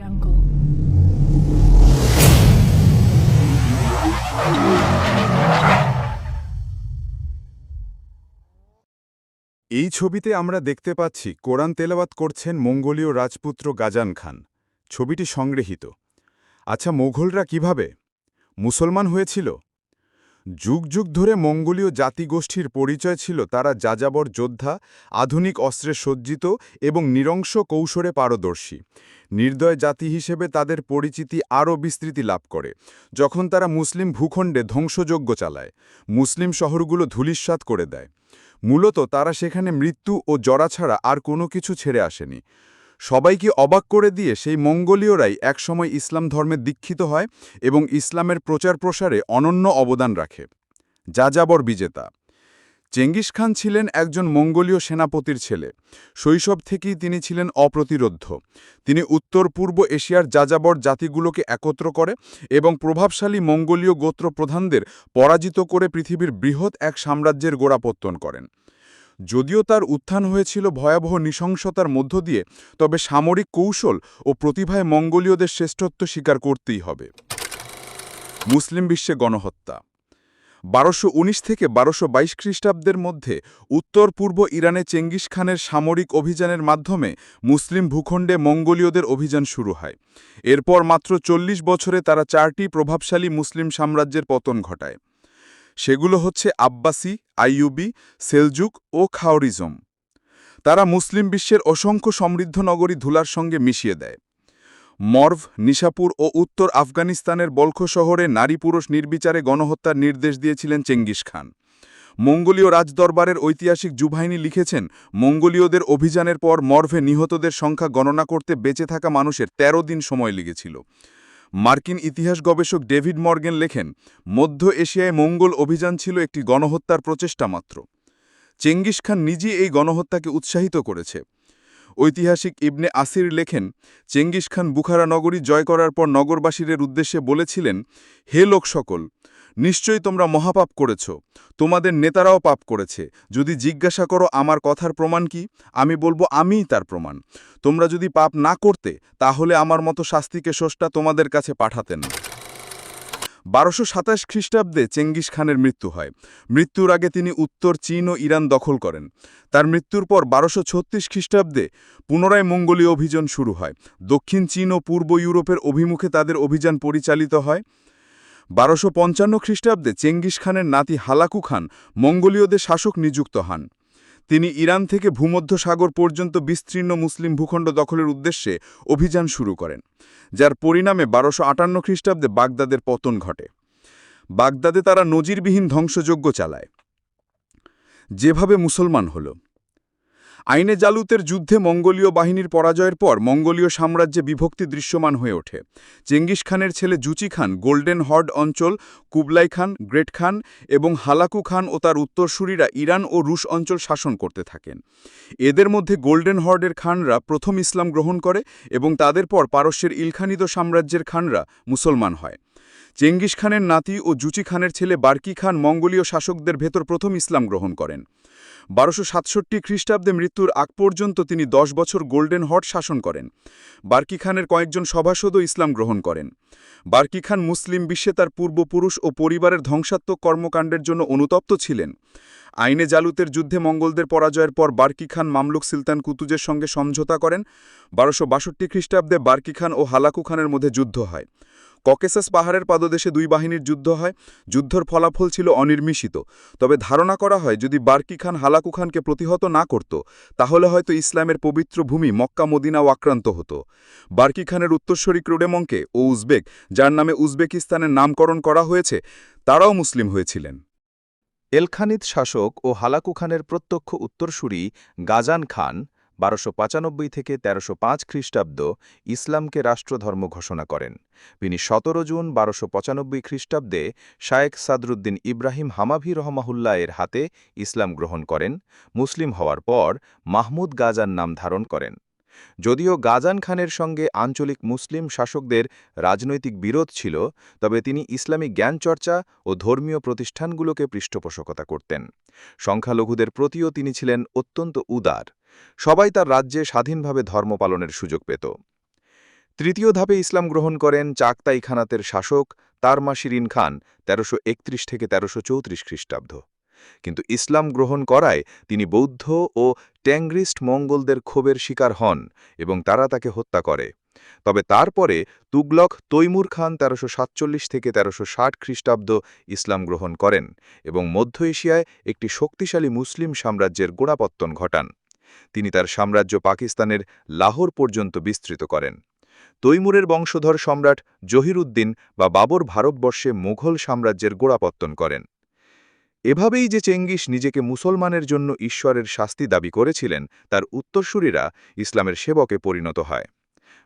jungle. এই ছবিতে আমরা দেখতে পাচ্ছি কোরআন তেলাওয়াত করছেন মঙ্গোলীয় রাজপুত্র গাজান খান। ছবিটি সংগৃহীত। আচ্ছা মোঘলরা কীভাবে? মুসলমান হয়েছিল? যুগ যুগ ধরে মঙ্গোলীয় জাতিগোষ্ঠীর পরিচয় ছিল তারা যাযাবর যোদ্ধা, আধুনিক অস্ত্রে সজ্জিত এবং নিরংশ কৌশলে পারদর্শী। নির্দয় জাতি হিসেবে তাদের পরিচিতি আরও বিস্তৃতি লাভ করে। যখন তারা মুসলিম ভূখণ্ডে ধ্বংসযজ্ঞ চালায়, মুসলিম শহরগুলো ধূলিস্বাত করে দেয়। মূলত তারা সেখানে মৃত্যু ও জরা ছাড়া আর কোনো কিছু ছেড়ে আসেনি। সবাইকে অবাক করে দিয়ে সেই মঙ্গোলীয়রাই একসময় ইসলাম ধর্মে দীক্ষিত হয় এবং ইসলামের প্রচার প্রসারে অনন্য অবদান রাখে। যাযাবর বিজেতা। চেঙ্গিস খান ছিলেন একজন মঙ্গোলীয় সেনাপতির ছেলে। শৈশব থেকেই তিনি ছিলেন অপ্রতিরোধ্য। তিনি উত্তর পূর্ব এশিয়ার যাযাবর জাতিগুলোকে একত্র করে এবং প্রভাবশালী মঙ্গোলীয় গোত্র প্রধানদের পরাজিত করে পৃথিবীর বৃহৎ এক সাম্রাজ্যের গোড়াপত্তন করেন। যদিও তার উত্থান হয়েছিল ভয়াবহ নৃশংসতার মধ্য দিয়ে, তবে সামরিক কৌশল ও প্রতিভায় মঙ্গোলীয়দের শ্রেষ্ঠত্ব স্বীকার করতেই হবে। মুসলিম বিশ্বে গণহত্যা। বারোশো থেকে বারোশো বাইশ খ্রিস্টাব্দের মধ্যে উত্তর পূর্ব ইরানে চেঙ্গিস খানের সামরিক অভিযানের মাধ্যমে মুসলিম ভূখণ্ডে মঙ্গোলীয়দের অভিযান শুরু হয়। এরপর মাত্র চল্লিশ বছরে তারা চারটি প্রভাবশালী মুসলিম সাম্রাজ্যের পতন ঘটায়। সেগুলো হচ্ছে আব্বাসি, আইয়ুবি, সেলজুক ও খাওরিজম। তারা মুসলিম বিশ্বের অসংখ্য সমৃদ্ধ নগরী ধুলার সঙ্গে মিশিয়ে দেয়। মর্ভ, নিশাপুর ও উত্তর আফগানিস্তানের বলখ শহরে নারী পুরুষ নির্বিচারে গণহত্যার নির্দেশ দিয়েছিলেন চেঙ্গিস খান। মঙ্গোলীয় রাজদরবারের ঐতিহাসিক জুভাইনি লিখেছেন, মঙ্গোলীয়দের অভিযানের পর মর্ভে নিহতদের সংখ্যা গণনা করতে বেঁচে থাকা মানুষের ১৩ দিন সময় লেগেছিল। মার্কিন ইতিহাস গবেষক ডেভিড মর্গেন লেখেন, মধ্য এশিয়ায় মঙ্গল অভিযান ছিল একটি গণহত্যার প্রচেষ্টা মাত্র। চেঙ্গিস খান নিজে এই গণহত্যাকে উৎসাহিত করেছে। ঐতিহাসিক ইবনে আসির লেখেন, চেঙ্গিস খান বুখারা নগরী জয় করার পর নগরবাসীদের উদ্দেশ্যে বলেছিলেন, হে লোক সকল নিশ্চয়ই তোমরা মহাপাপ করেছ। তোমাদের নেতারাও পাপ করেছে। যদি জিজ্ঞাসা করো আমার কথার প্রমাণ কি, আমি বলব আমিই তার প্রমাণ। তোমরা যদি পাপ না করতে, তাহলে আমার মতো শাস্তিকে স্রষ্টা তোমাদের কাছে পাঠাতেন। বারোশো সাতাশ খ্রিস্টাব্দে চেঙ্গিস খানের মৃত্যু হয়। মৃত্যুর আগে তিনি উত্তর, চীন ও ইরান দখল করেন। তার মৃত্যুর পর বারোশো ছত্রিশ খ্রিস্টাব্দে পুনরায় মঙ্গোলীয় অভিযান শুরু হয়। দক্ষিণ চীন ও পূর্ব ইউরোপের অভিমুখে তাদের অভিযান পরিচালিত হয়। বারোশো পঞ্চান্ন খ্রিস্টাব্দে চেঙ্গিস খানের নাতি হালাকু খান মঙ্গোলীয়দের শাসক নিযুক্ত হন। তিনি ইরান থেকে ভূমধ্য সাগর পর্যন্ত বিস্তীর্ণ মুসলিম ভূখণ্ড দখলের উদ্দেশ্যে অভিযান শুরু করেন, যার পরিণামে বারোশো আটান্ন খ্রিস্টাব্দে বাগদাদের পতন ঘটে। বাগদাদে তারা নজিরবিহীন ধ্বংসযজ্ঞ চালায়। যেভাবে মুসলমান হল। আইনে জালুতের যুদ্ধে মঙ্গোলীয় বাহিনীর পরাজয়ের পর মঙ্গোলীয় সাম্রাজ্যে বিভক্তি দৃশ্যমান হয়ে ওঠে। চেঙ্গিস খানের ছেলে জুচি খান, গোল্ডেন হর্ড অঞ্চল, কুবলাই খান, গ্রেট খান এবং হালাকু খান ও তার উত্তরসূরিরা ইরান ও রুশ অঞ্চল শাসন করতে থাকেন। এদের মধ্যে গোল্ডেন হর্ডের খানরা প্রথম ইসলাম গ্রহণ করে এবং তাদের পর পারস্যের ইলখানিদ সাম্রাজ্যের খানরা মুসলমান হয়। চেঙ্গিস খানের নাতি ও জুচি খানের ছেলে বার্কি খান মঙ্গোলীয় শাসকদের ভেতর প্রথম ইসলাম গ্রহণ করেন। বারোশো সাতষট্টি খ্রিস্টাব্দে মৃত্যুর আগ পর্যন্ত তিনি দশ বছর গোল্ডেন হট শাসন করেন। বার্কি খানের কয়েকজন সভাসদও ইসলাম গ্রহণ করেন। বার্কি খান মুসলিম বিশ্বে তার পূর্বপুরুষ ও পরিবারের ধ্বংসাত্মক কর্মকাণ্ডের জন্য অনুতপ্ত ছিলেন। আইনে জালুতের যুদ্ধে মঙ্গলদের পরাজয়ের পর বার্কি খান মামলুক সুলতান কুতুজের সঙ্গে সমঝোতা করেন। বারোশো বাষট্টি খ্রিস্টাব্দে বার্কি খান ও হালাকু খানের মধ্যে যুদ্ধ হয়। ককেসাস পাহাড়ের পাদদেশে দুই বাহিনীর যুদ্ধ হয়। যুদ্ধর ফলাফল ছিল অনির্মিষিত। তবে ধারণা করা হয়, যদি বার্কি খান হালাকু খানকে প্রতিহত না করত, তাহলে হয়তো ইসলামের পবিত্র ভূমি মক্কা, মদিনাও আক্রান্ত হতো। বার্কি খানের উত্তরস্বরী ক্রোডেমঙ্কে ও উজবেক, যার নামে উজবেকিস্তানের নামকরণ করা হয়েছে, তারাও মুসলিম হয়েছিলেন। এলখানিদ শাসক ও হালাকু খানের প্রত্যক্ষ উত্তরসূরি গাজান খান বারোশো পঁচানব্বই থেকে তেরোশো পাঁচ খ্রিস্টাব্দ ইসলামকে রাষ্ট্রধর্ম ঘোষণা করেন। তিনি সতেরো জুন বারোশো পঁচানব্বই খ্রিস্টাব্দে শায়েখ সাদরুদ্দিন ইব্রাহিম হামাভি রহমাহুল্লাহ এর হাতে ইসলাম গ্রহণ করেন। মুসলিম হওয়ার পর মাহমুদ গাজান নাম ধারণ করেন। যদিও গাজান খানের সঙ্গে আঞ্চলিক মুসলিম শাসকদের রাজনৈতিক বিরোধ ছিল, তবে তিনি ইসলামী জ্ঞানচর্চা ও ধর্মীয় প্রতিষ্ঠানগুলোকে পৃষ্ঠপোষকতা করতেন। সংখ্যালঘুদের প্রতিও তিনি ছিলেন অত্যন্ত উদার। সবাই তার রাজ্যে স্বাধীনভাবে ধর্ম পালনের সুযোগ পেত। তৃতীয় ধাপে ইসলাম গ্রহণ করেন চাকতাই খানাতের শাসক তার শিরিন খান, তেরোশো থেকে তেরোশো খ্রিস্টাব্দ। কিন্তু ইসলাম গ্রহণ করায় তিনি বৌদ্ধ ও ট্যাংরিস্ট মঙ্গলদের ক্ষোভের শিকার হন এবং তারা তাকে হত্যা করে। তবে তারপরে তুগলক তৈমুর খান তেরোশো সাতচল্লিশ থেকে তেরোশো ষাট খ্রিস্টাব্দ ইসলাম গ্রহণ করেন এবং মধ্য এশিয়ায় একটি শক্তিশালী মুসলিম সাম্রাজ্যের গোড়াপত্তন ঘটান। তিনি তার সাম্রাজ্য পাকিস্তানের লাহোর পর্যন্ত বিস্তৃত করেন। তৈমুরের বংশধর সম্রাট জহিরুদ্দিন বা বাবর ভারতবর্ষে মুঘল সাম্রাজ্যের গোড়াপত্তন করেন। এভাবেই যে চেঙ্গিস নিজেকে মুসলমানের জন্য ঈশ্বরের শাস্তি দাবি করেছিলেন, তার উত্তরসূরিরা ইসলামের সেবকে পরিণত হয়।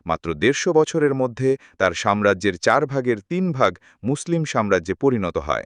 মাত্র দেড়শো বছরের মধ্যে তার সাম্রাজ্যের চার ভাগের তিন ভাগ মুসলিম সাম্রাজ্যে পরিণত হয়।